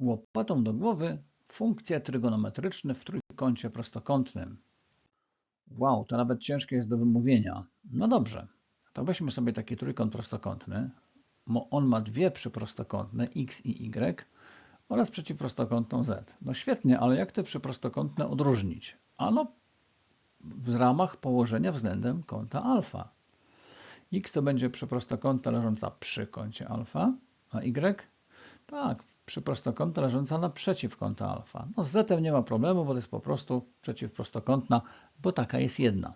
Łopatą do głowy funkcje trygonometryczne w trójkącie prostokątnym. Wow, to nawet ciężkie jest do wymówienia. No dobrze, to weźmy sobie taki trójkąt prostokątny. On ma dwie przyprostokątne x i y oraz przeciwprostokątną z. No świetnie, ale jak te przyprostokątne odróżnić? Ano w ramach położenia względem kąta alfa. x to będzie przyprostokątna leżąca przy kącie alfa, a y? Tak, przyprostokątna leżąca naprzeciw kąta alfa. No z z nie ma problemu, bo to jest po prostu przeciwprostokątna, bo taka jest jedna.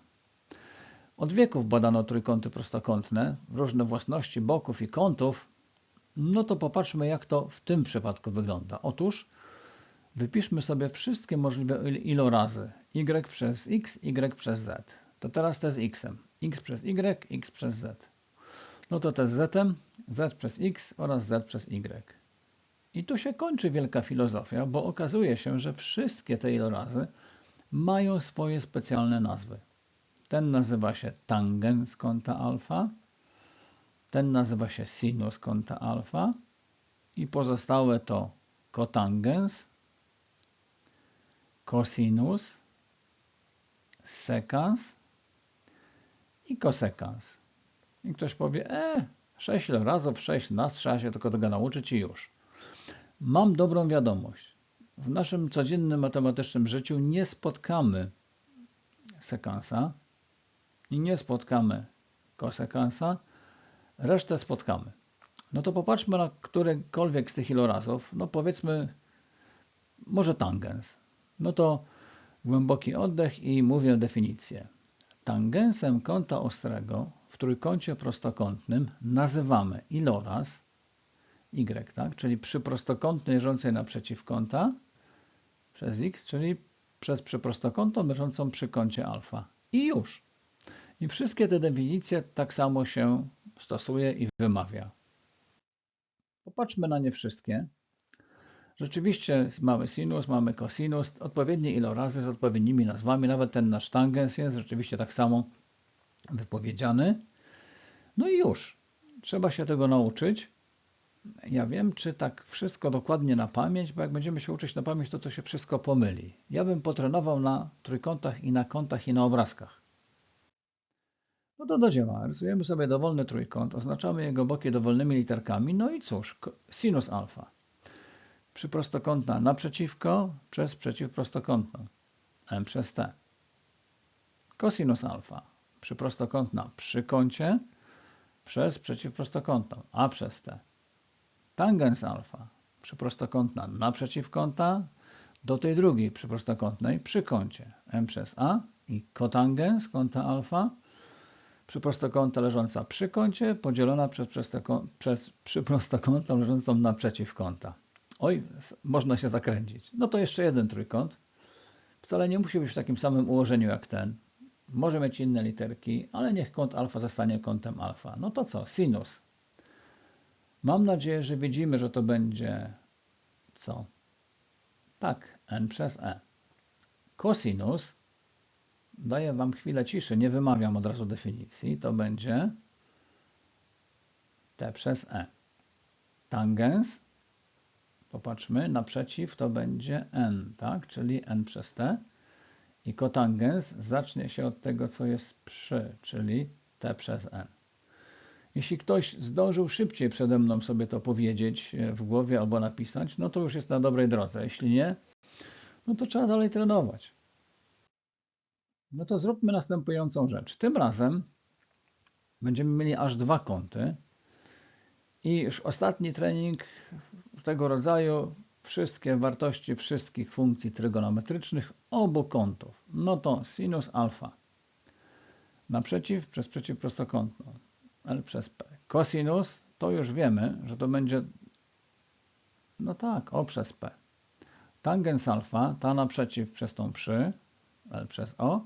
Od wieków badano trójkąty prostokątne, różne własności boków i kątów. No to popatrzmy, jak to w tym przypadku wygląda. Otóż wypiszmy sobie wszystkie możliwe il- ilorazy y przez x, y przez z. To teraz te z x. x przez y, x przez z. No to te z z, z przez x oraz z przez y. I tu się kończy wielka filozofia, bo okazuje się, że wszystkie te ilorazy mają swoje specjalne nazwy. Ten nazywa się tangens kąta alfa, ten nazywa się sinus kąta alfa i pozostałe to kotangens, cosinus, sekans i kosekans. I ktoś powie, e, 6 ilorazów, 6 nazw, trzeba się tylko tego nauczyć i już. Mam dobrą wiadomość. W naszym codziennym matematycznym życiu nie spotkamy sekansa i nie spotkamy kosekansa, resztę spotkamy. No to popatrzmy na którekolwiek z tych ilorazów, no powiedzmy może tangens. No to głęboki oddech i mówię definicję. Tangensem kąta ostrego w trójkącie prostokątnym nazywamy iloraz y, tak? czyli przy prostokątnej leżącej naprzeciw kąta przez x, czyli przez przyprostokątną leżącą przy kącie alfa. I już. I wszystkie te definicje tak samo się stosuje i wymawia. Popatrzmy na nie wszystkie. Rzeczywiście mamy sinus, mamy cosinus, odpowiednie ilorazy z odpowiednimi nazwami, nawet ten nasz tangens jest rzeczywiście tak samo wypowiedziany. No i już. Trzeba się tego nauczyć. Ja wiem, czy tak wszystko dokładnie na pamięć, bo jak będziemy się uczyć na pamięć, to to się wszystko pomyli. Ja bym potrenował na trójkątach i na kątach i na obrazkach. No to do dzieła. Rysujemy sobie dowolny trójkąt, oznaczamy jego boki dowolnymi literkami, no i cóż, sinus alfa. Przyprostokątna naprzeciwko przez przeciwprostokątną, m przez t. Cosinus alfa. Przyprostokątna przy kącie przez przeciwprostokątną, a przez t. Tangens alfa. Przyprostokątna naprzeciw kąta do tej drugiej przyprostokątnej przy kącie m przez a i kotangens kąta alfa przyprostokąta leżąca przy kącie podzielona przez, przez przyprostokątną leżącą naprzeciw kąta. Oj, można się zakręcić. No to jeszcze jeden trójkąt. Wcale nie musi być w takim samym ułożeniu jak ten. Może mieć inne literki, ale niech kąt alfa zostanie kątem alfa. No to co? Sinus. Mam nadzieję, że widzimy, że to będzie co? Tak, n przez e. Cosinus Daję Wam chwilę ciszy, nie wymawiam od razu definicji. To będzie t przez e. Tangens, popatrzmy, naprzeciw to będzie n, tak? czyli n przez t. I kotangens zacznie się od tego, co jest przy, czyli t przez n. Jeśli ktoś zdążył szybciej przede mną sobie to powiedzieć e, w głowie albo napisać, no to już jest na dobrej drodze. Jeśli nie, no to trzeba dalej trenować. No to zróbmy następującą rzecz. Tym razem będziemy mieli aż dwa kąty i już ostatni trening tego rodzaju wszystkie wartości wszystkich funkcji trygonometrycznych obu kątów. No to sinus alfa naprzeciw przez przeciwprostokątną L przez P. Cosinus to już wiemy, że to będzie no tak, O przez P. Tangens alfa, ta naprzeciw przez tą przy, L przez O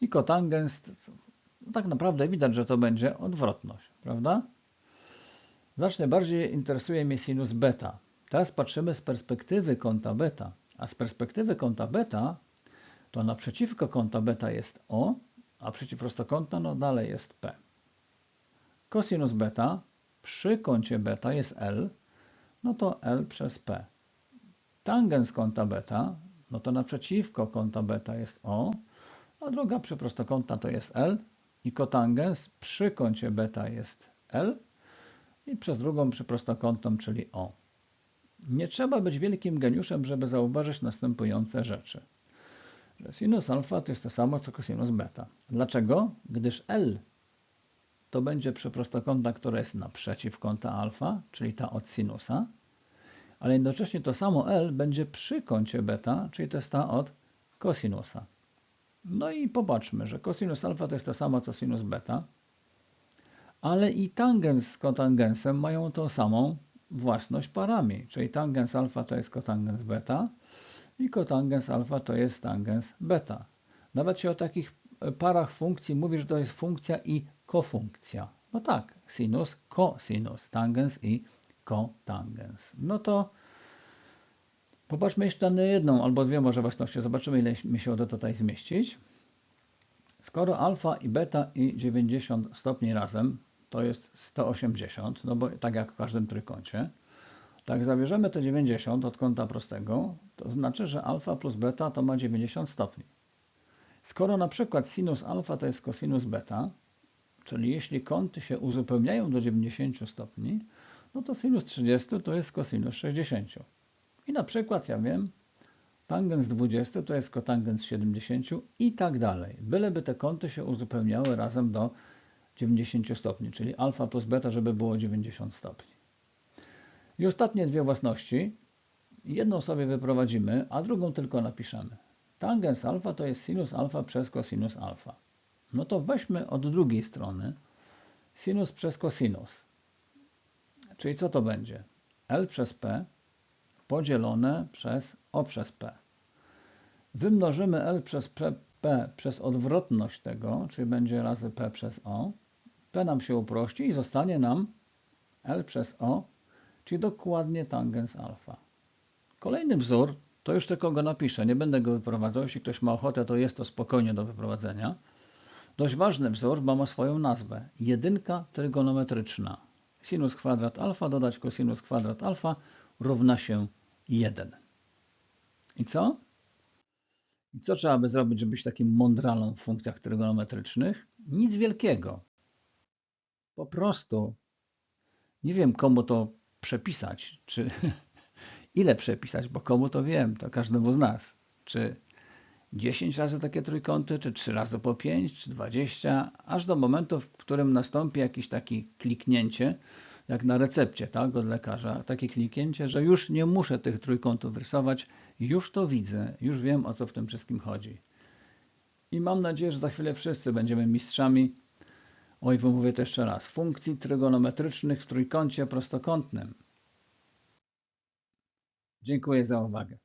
i kotangens, no tak naprawdę widać, że to będzie odwrotność, prawda? Znacznie bardziej interesuje mnie sinus beta. Teraz patrzymy z perspektywy kąta beta, a z perspektywy kąta beta to naprzeciwko kąta beta jest O, a przeciwprostokątna no dalej jest P. Cosinus beta przy kącie beta jest L, no to L przez P. tangens kąta beta, no to naprzeciwko kąta beta jest O, a druga przyprostokątna to jest L i kotangens przy kącie beta jest L i przez drugą przyprostokątną, czyli O. Nie trzeba być wielkim geniuszem, żeby zauważyć następujące rzeczy. Że sinus alfa to jest to samo co cosinus beta. Dlaczego? Gdyż L to będzie przyprostokątna, która jest naprzeciw kąta alfa, czyli ta od sinusa, ale jednocześnie to samo L będzie przy kącie beta, czyli to jest ta od kosinusa. No i popatrzmy, że cosinus alfa to jest to samo co sinus beta, ale i tangens z kotangensem mają tą samą własność parami, czyli tangens alfa to jest kotangens beta i kotangens alfa to jest tangens beta. Nawet się o takich parach funkcji mówi, że to jest funkcja i kofunkcja. No tak, sinus, cosinus, tangens i kotangens. No to popatrzmy jeszcze na jedną albo dwie może własności. Zobaczymy, ile mi się uda tutaj zmieścić. Skoro alfa i beta i 90 stopni razem to jest 180, no bo tak jak w każdym trójkącie, tak zabierzemy te 90 od kąta prostego, to znaczy, że alfa plus beta to ma 90 stopni. Skoro na przykład sinus alfa to jest cosinus beta, czyli jeśli kąty się uzupełniają do 90 stopni, no to sinus 30 to jest cosinus 60. I na przykład ja wiem, tangens 20 to jest kotangens 70 i tak dalej. Byleby te kąty się uzupełniały razem do 90 stopni, czyli alfa plus beta, żeby było 90 stopni. I ostatnie dwie własności. Jedną sobie wyprowadzimy, a drugą tylko napiszemy. Tangens alfa to jest sinus alfa przez cosinus alfa. No to weźmy od drugiej strony sinus przez cosinus. Czyli co to będzie? L przez P podzielone przez O przez P. Wymnożymy L przez P, P przez odwrotność tego, czyli będzie razy P przez O. P nam się uprości i zostanie nam L przez O, czyli dokładnie tangens alfa. Kolejny wzór, to już tylko go napiszę, nie będę go wyprowadzał. Jeśli ktoś ma ochotę, to jest to spokojnie do wyprowadzenia. Dość ważny wzór, bo ma swoją nazwę. Jedynka trygonometryczna. Sinus kwadrat alfa dodać cosinus kwadrat alfa równa się 1. I co? I co trzeba by zrobić, żeby być takim mądralą w funkcjach trygonometrycznych? Nic wielkiego. Po prostu nie wiem, komu to przepisać, czy ile przepisać, bo komu to wiem, to każdemu z nas. Czy 10 razy takie trójkąty, czy 3 razy po 5, czy 20, aż do momentu, w którym nastąpi jakieś takie kliknięcie, jak na recepcie tak, od lekarza, takie kliknięcie, że już nie muszę tych trójkątów rysować, już to widzę, już wiem o co w tym wszystkim chodzi. I mam nadzieję, że za chwilę wszyscy będziemy mistrzami, oj, wymówię to jeszcze raz, funkcji trygonometrycznych w trójkącie prostokątnym. Dziękuję za uwagę.